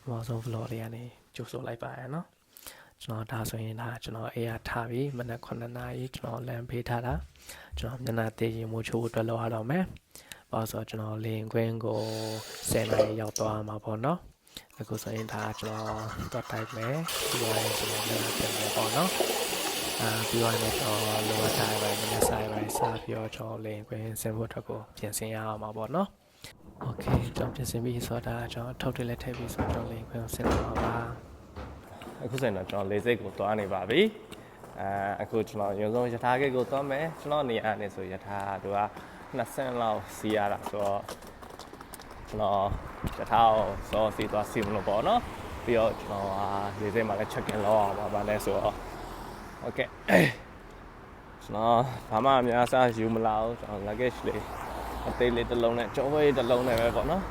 ပထမဆုံး vlog လေးကနေကြိုဆိုလိုက်ပါရနော်ကျွန်တော်ဒါဆိုရင်ဒါကျွန်တော်အေးရထားပြီးမနက်9နာရီကျွန်တော်လမ်းဖေးထားတာကျွန်တော်မျက်နှာသေးရင်မိုးချိုးအတွက်လောက်ရတော့မယ်ဘာလို့ဆိုတော့ကျွန်တော်လင်းခွင်းကို10နာရီရောက်သွားမှာပေါ့နော်အခုဆိုရင်ဒါကျွန်တော်တော့တိုက်မယ်ပြီးတော့ရင်ကျွန်တော်မျက်နှာပြင်မယ်ပေါ့နော်အာပြီးတော့လည်းတော့လောတိုင်းပဲမျက်နှာဆိုင်ပဲစားပြီးတော့ကျွန်တော်လင်းခွင်းဆင်ဖို့အတွက်ကိုပြင်ဆင်ရအောင်ပါပေါ့နော် โอเคကျွန်တော်ပြင်ဆင်ပြီးဆိုတာကျွန်တော်ထုတ်တယ်လက်ထည့်ပြီးဆိုတော့လင်းခွင့်ဆင်ပါပါ အခုဆိုရင်တော့ကျွန်တော်လေစိတ်ကိုသွားနေပါပြီအဲအခုကျွန်တော်ရုံဆုံးယထာကိတ်ကိုသွားမယ်ကျွန်တော်နေရာနေဆိုယထာသူက20လောက်စီးရတာဆိုတော့ကျွန်တော်ယထာကိုစောစီသွားစီမလို့ပေါ့နော်ပြီးတော့ကျွန်တော်ဟာလေစိတ်မှာလည်း check in လုပ်အောင်ပါပါလဲဆိုတော့โอเคကျွန်တော်ဘာမှအများစားယူမလာဘူးကျွန်တော် luggage လေး အသေးလေးတစ်လုံးနဲ့ကြောဝဲတစ်လုံးနဲ့ပဲပေါ့နော်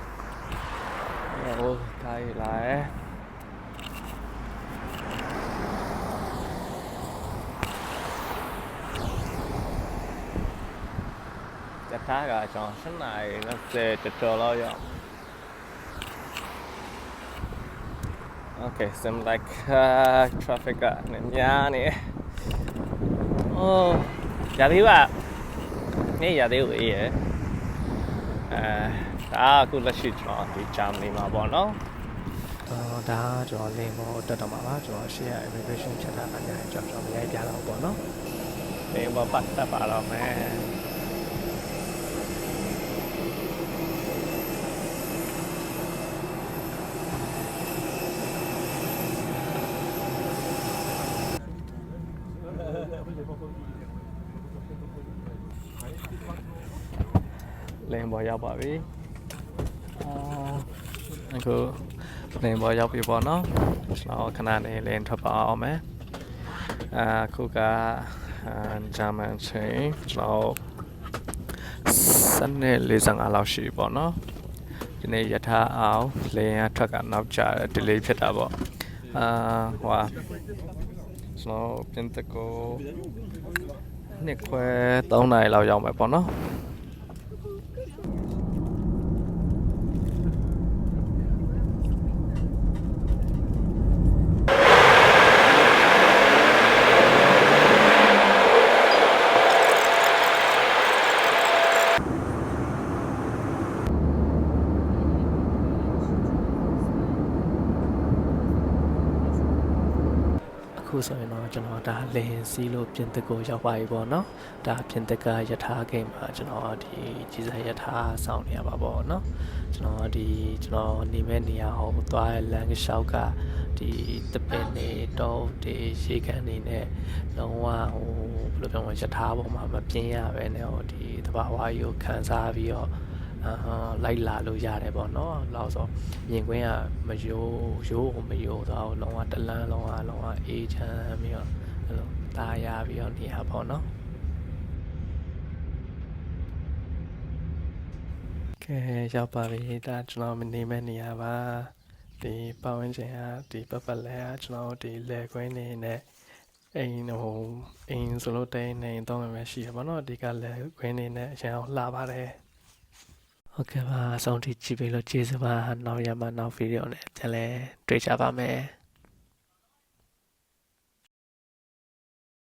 ဟိုခိုင်းလာရဲ့တထားကကျွန်တော်7နာရီ20တော်တော်လောက်ရောက် Okay, some like uh, traffic ကနေများနေ။အော်ရသေးပါ။နေရသေးဘူးအေးရ။အဲ ဒါအခုလက်ရှိကျွန်တော်ဒီဂျာမနီမှာပေါ့နော်တော့ဒါကျွန်တော်လင်းဖို့တက်တော့မှာပါကျွန်တော်ရှေ့ရ immigration ဖြတ်တာကနေကျွန်တော်မရိုက်ပြတော့ပေါ့နော်။ဒီမှာပတ်သက်ပါတော့မယ်။လင်းပေါ် ရောက်ပါပြီ။အော်အခုလင်းပေါ်ရောက်ပြီပေါ့နော်။ကျွန်တော်ခဏနေလင်းထွက်ပါအောင်မယ်။အခုကဂျာမန်ချင်းကျွန်တော်စနေ45လောက်ရှိပြီပေါ့နော်။ဒီနေ့ယထာအောင်လင်းရထွက်ကနောက်ကျတယ် delay ဖြစ်တာပေါ့။အာဟွာကျွန်တော်ပြင်တကိုနှစ်ခွဲ3နာရီလောက်ရောက်မယ်ပေါ့နော်။ ခုဆိုရင်တော့ကျွန်တော်ဒါလင်းစီးလို့ပြင်သစ်ကိုရောက်ပါပြီပေါ့နော်ဒါပြင်သစ်ကယထာဂိမ်းမှာကျွန်တော်ဒီကြီးစံယထာစောင့်နေရပါပေါ့နော်ကျွန်တော်ဒီကျွန်တော်နေမဲ့နေရာဟိုသွားတဲ့လမ်းလျှောက်ကဒီတပင်နေတော့ဒီရေကန်နေနဲ့လုံးဝဟိုဘယ်လိုပြောမလဲယထာပေါ်မှာမပြင်းရပဲနဲ့ဟိုဒီတဘာဝကြီးကိုခံစားပြီးတော့အာ လိုက်လာလို့ရတယ်ပေါ့နော်လောက်ဆိုမြင်ကွင်းကမယိုးရိုးကိုမယိုးတော့လုံးဝတလန်းလုံးဝလုံးဝအေးချမ်းပြီးတော့အဲ့လိုตาရပြီးတော့နေရပေါ့နော်ကဲရောက်ပါပြီဒါကျွန်တော်မနေမဲ့နေရပါဒီပတ်ဝန်းကျင်ကဒီပတ်ပတ်လဲကကျွန်တော်ဒီလေခွင်းနေနဲ့အိမ်ဟိုအိမ်ဆိုလို့တိန်နေတော့မှရှိရပါတော့ဒီကလေခွင်းနေနဲ့အရင်လှပါတယ် ဟုတ်ကဲ့ပါအဆုံးထိကြည့်ပြီးလို့ကျေးဇူးပါနောက်ရမှာနောက်ဗီဒီယိုနဲ့ပြန်လဲတွေ့ကြပါမယ်